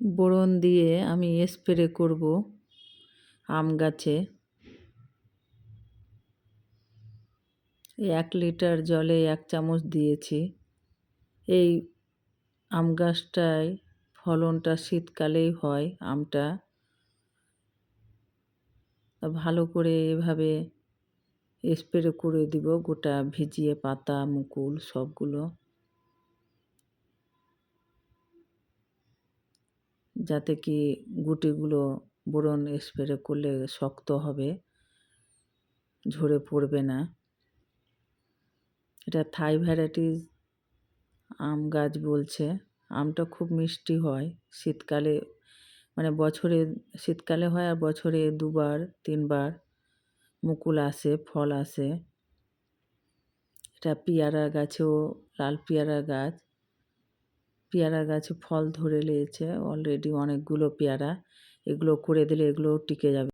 Boron দিয়ে আমি spray করব আম গাছে। এক লিটার জলে এক চামচ দিয়েছি। এই আম গাছটায় ফলনটা শীতকালেই হয় আমটা। ভালো করে এভাবে স্প্রে করে দিব গোটা ভিজিয়ে পাতা, মুকুল সবগুলো। যাতে কি গুটিগুলো বোরন স্প্রে করলে শক্ত হবে, ঝরে পড়বে না। এটা থাই ভ্যারাইটিস আম গাছ বলছে। আমটা খুব মিষ্টি হয়। শীতকালে মানে বছরে, শীতকালে হয় আর বছরে দুবার, তিনবার মুকুল আসে, ফল আসে। এটা পেয়ারা গাছেও, লাল পেয়ারা গাছ। পেয়ারা গাছে ফল ধরে লিয়েছে অলরেডি অনেকগুলো পেয়ারা। এগুলো করে দিলে এগুলোও টিকে যাবে।